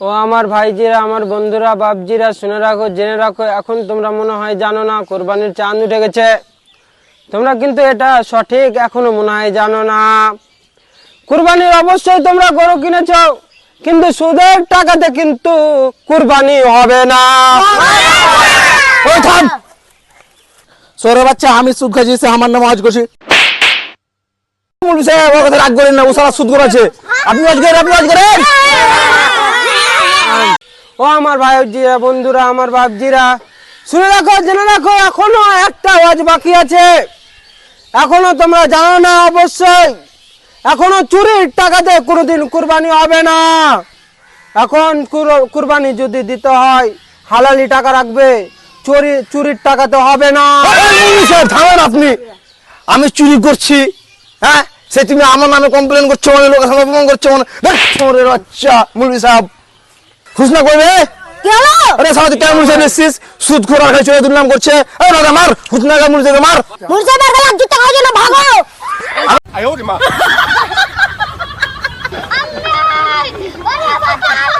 ও আমার ভাইজিরা আমার বন্ধুরা বাপজিরা শুনে রাখো জেনে রাখো এখন তোমরা মনে হয় জানো না কোরবানির চাঁদ উঠে গেছে। তোমরা কিন্তু এটা সঠিক এখনও মনে হয় জানো না। কুরবানির অবশ্যই তোমরা গরু কিনেছ কিন্তু সুদের টাকাতে কিন্তু কুরবানি হবে না। সরে বাচ্চা আমি সুদ খাইছি সে আমার নামে হজ করছি। রাগ করেন না ও সারা সুদ করেছে। আপনি হজ করেন আপনি হজ করেন। ও আমার ভাইজিরা, বন্ধুরা, আমার বাপজিরা, শুনে রাখো, জেনে রাখো, এখনও একটা ওয়াজ বাকি আছে। এখনও তোমরা জানো না অবশ্যই। এখনও চুরির টাকাতে কোনোদিন কুরবানি হবে না। এখন কুরবানি যদি দিতে হয়, হালালি টাকা রাখবে, চুরি, চুরির টাকাতে হবে না। থামেন আপনি। আমি চুরি করছি হ্যাঁ? সে তুমি আমার নামে কমপ্লেন করছ লোকের সামনে অপমান করছ বাচ্চা মৌলভী সাহেব। খুশনা করবে? কি হলো? আরে সারা তুই মৌলভী সাহেব এসছিস সুদ খোরা খাইছো দুর্নাম করছে। এই রাজা মার খুশনা গা মৌলভী সাহেব মার। মুর্শিদাবাদ গেলাম জুতো খাওয়ার জন্য ভাগো। ওরে বাবা! ওরে!